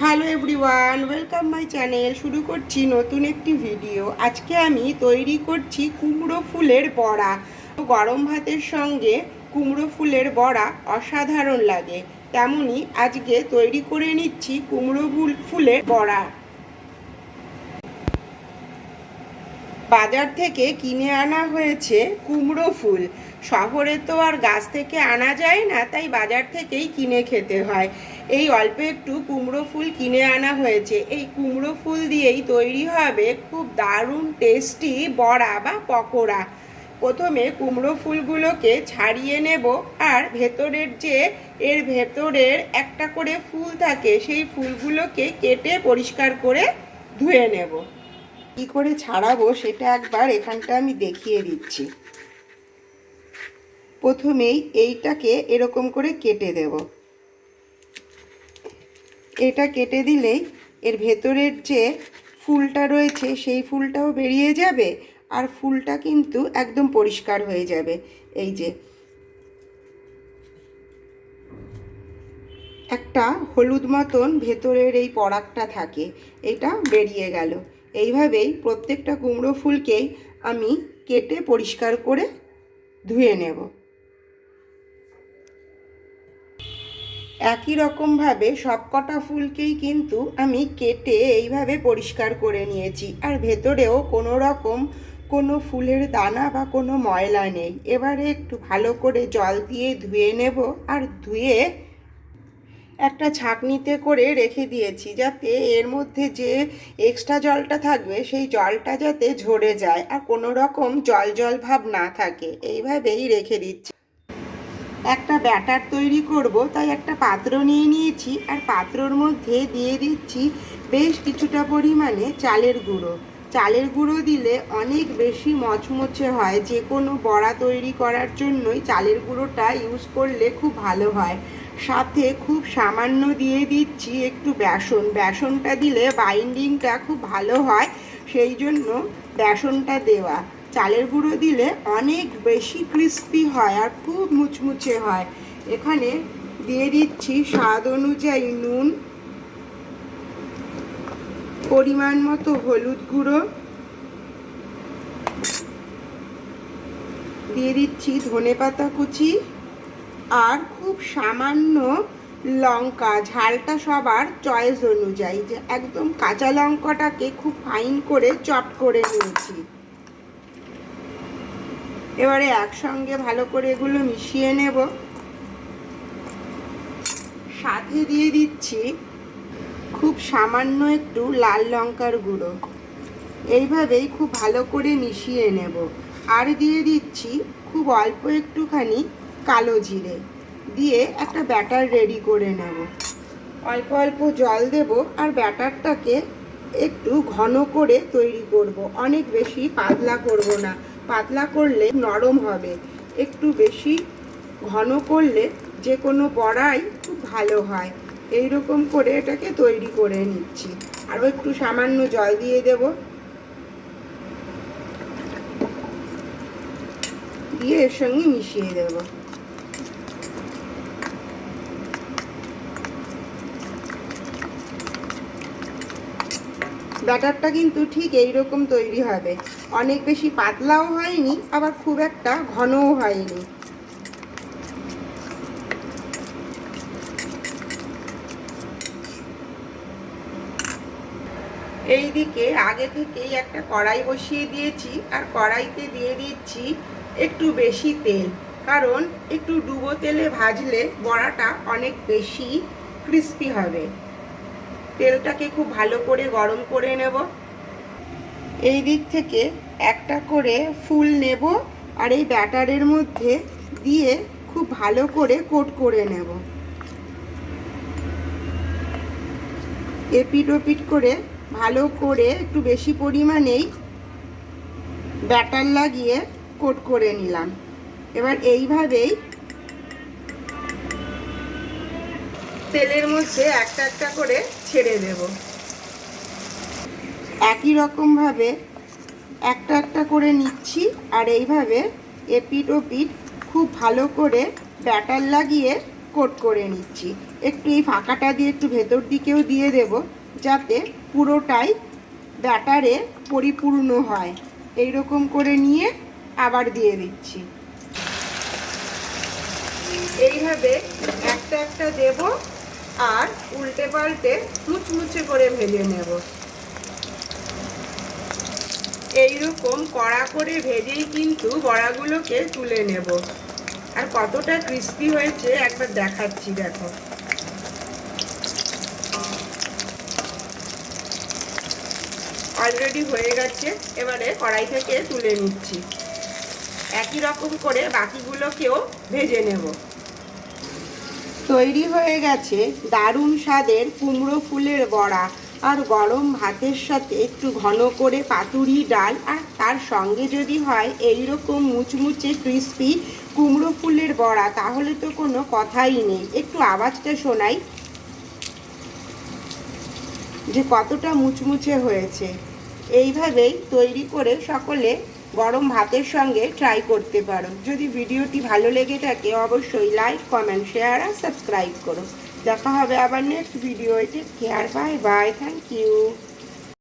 Hello everyone, welcome my channel. শুরু করছি নতুন একটি ভিডিও। আজকে আমি তৈরি করছি কুমড়ো ফুলের বড়া। গরম ভাতের সঙ্গে কুমড়ো ফুলের বড়া অসাধারণ লাগে। তেমনই আজকে তৈরি করে নিচ্ছি কুমড়ো ফুল- ফুলের বড়া। বাজার থেকে কিনে আনা হয়েছে কুমড়ো ফুল। শহরে তো আর গাছ থেকে আনা যায় না, তাই বাজার থেকেই কিনে খেতে হয়। এই অল্প একটু কুমড়ো ফুল কিনে আনা হয়েছে। এই কুমড়ো ফুল দিয়েই তৈরি হবে খুব দারুণ টেস্টি বড়া বা পকোড়া। প্রথমে কুমড়ো ফুলগুলোকে ছাড়িয়ে নেব আর ভেতরের যে, এর ভেতরের একটা করে ফুল থাকে, সেই ফুলগুলোকে কেটে পরিষ্কার করে ধুয়ে নেব। কি করে ছাড়াবো সেটা একবার এখানটা আমি দেখিয়ে দিচ্ছি। প্রথমেই এইটাকে এরকম করে কেটে দেব। এটা কেটে দিলেই এর ভেতরের যে ফুলটা রয়েছে, সেই ফুলটাও বেরিয়ে যাবে আর ফুলটা কিন্তু একদম পরিষ্কার হয়ে যাবে। এই যে একটা হলুদ মতন ভেতরের এই পরাগটা থাকে, এটা বেরিয়ে গেল। এইভাবেই প্রত্যেকটা কুমড়ো ফুলকেই আমি কেটে পরিষ্কার করে ধুয়ে নেব। একই রকমভাবে সবকটা ফুলকেই কিন্তু আমি কেটে এইভাবে পরিষ্কার করে নিয়েছি। আর ভেতরেও কোনো রকম কোনো ফুলের দানা বা কোনো ময়লা নেই। এবারে একটু ভালো করে জল দিয়ে ধুয়ে নেব আর ধুয়ে একটা ছাঁকনিতে করে রেখে দিয়েছি যাতে এর মধ্যে যে এক্সট্রা জলটা থাকবে সেই জলটা যাতে ঝরে যায় আর কোনো রকম জল জল ভাব না থাকে। এইভাবেই রেখে দিচ্ছি। একটা ব্যাটার তৈরি করব, তাই একটা পাত্র নিয়ে নিয়েছি, আর পাত্রর মধ্যে দিয়ে দিচ্ছি বেশ কিছুটা পরিমাণে চালের গুঁড়ো। চালের গুঁড়ো দিলে অনেক বেশি মচমচে হয়, যে কোনো বড়া তৈরি করার জন্যই চালের গুঁড়োটা ইউজ করলে খুব ভালো হয়। সাথে খুব সামান্য দিয়ে দিচ্ছি একটু বেসন, বেসনটা দিলে বাইন্ডিংটা খুব ভালো হয়, সেই জন্য বেসনটা দেওয়া। চালের গুঁড়ো দিলে অনেক বেশি ক্রিস্পি হয় আর খুব মুচমুচে হয়। এখানে দিয়ে দিচ্ছি স্বাদ অনুযায়ী নুন, পরিমাণ মতো হলুদ গুঁড়ো, দিয়ে দিচ্ছি ধনে পাতা কুচি আর খুব সামান্য লঙ্কা। ঝালটা সবার চয়েস অনুযায়ী, যে একদম কাঁচা লঙ্কাটাকে খুব ফাইন করে চপ করে নিয়েছি। এবারে একসঙ্গে ভালো করে এগুলো মিশিয়ে নেব। সাথে দিয়ে দিচ্ছি খুব সামান্য একটু লাল লঙ্কার গুঁড়ো। এইভাবেই খুব ভালো করে মিশিয়ে নেব। আর দিয়ে দিচ্ছি খুব অল্প একটুখানি কালো জিরে। দিয়ে একটা ব্যাটার রেডি করে নেব। অল্প অল্প জল দেব আর ব্যাটারটাকে একটু ঘন করে তৈরি করব। অনেক বেশি পাতলা করব না। পাতলা করলে নরম হবে। একটু বেশি ঘন করলে যে কোনো বড়াই খুব ভালো হয়। এই রকম করে এটাকে তৈরি করে নিচ্ছি। আরও একটু সামান্য জল দিয়ে দেব। দিয়ে এর সঙ্গে মিশিয়ে দেব। ব্যাটারটা কিন্তু ঠিক এই রকম তৈরি হবে। অনেক বেশি পাতলাও হয়নি, আবার খুব একটা ঘনও হয়নি। এই দিকে আগে থেকেই একটা কড়াই বসিয়ে দিয়েছি, আর কড়াইতে দিয়ে দিচ্ছি একটু বেশি তেল। কারণ একটু ডুবো তেলে ভাজলে বড়াটা অনেক বেশি ক্রিস্পি হবে। তেলটাকে খুব ভালো করে গরম করে নেব। এই দিক থেকে একটা করে ফুল নেব আর এই ব্যাটারের মধ্যে দিয়ে খুব ভালো করে কোট করে নেব। এপিট ওপিট করে ভালো করে একটু বেশি পরিমাণেই ব্যাটার লাগিয়ে কোট করে নিলাম। এবার এইভাবেই তেলের মধ্যে একটা একটা করে ছেড়ে দেব। একই রকমভাবে একটা একটা করে নিচ্ছি আর এইভাবে এপিট ওপিট খুব ভালো করে ব্যাটার লাগিয়ে কোট করে নিচ্ছি। একটু এই ফাঁকাটা দিয়ে একটু ভেতর দিকেও দিয়ে দেব যাতে পুরোটাই ব্যাটারে পরিপূর্ণ হয়। এই রকম করে নিয়ে আবার দিয়ে দিচ্ছি। এইভাবে একটা একটা দেব আর উল্টে পাল্টে মুচমুচে করে ভেজে নেব। এইরকম কড়া করে ভেজেই কিন্তু বড়াগুলোকে তুলে নেব। আর কতটা ক্রিস্পি হয়েছে একবার দেখাচ্ছি, দেখো। অলরেডি হয়ে গেছে, এবারে কড়াই থেকে তুলে নিচ্ছি। একই রকম করে বাকিগুলোকেও ভেজে নেব। তৈরি হয়ে গেছে দারুণ স্বাদের কুমড়ো ফুলের বড়া আর গরম ভাতের সাথে একটু ঘন করে পাতুরি ডাল আর তার সঙ্গে যদি হয় এই রকম মুচমুচে ক্রিস্পি কুমড়ো ফুলের বড়া, তাহলে তো কোনো কথাই নেই। একটু আওয়াজটা শোনাই যে কতটা মুচমুচে হয়েছে। এইভাবেই তৈরি করে সকলে গরম ভাতের সঙ্গে ট্রাই করতে পারো। যদি ভিডিওটি ভালো লেগে থাকে, অবশ্যই লাইক কমেন্ট শেয়ার আর সাবস্ক্রাইব করো। দেখা হবে আবার নেক্সট ভিডিও এটি care bye bye thank you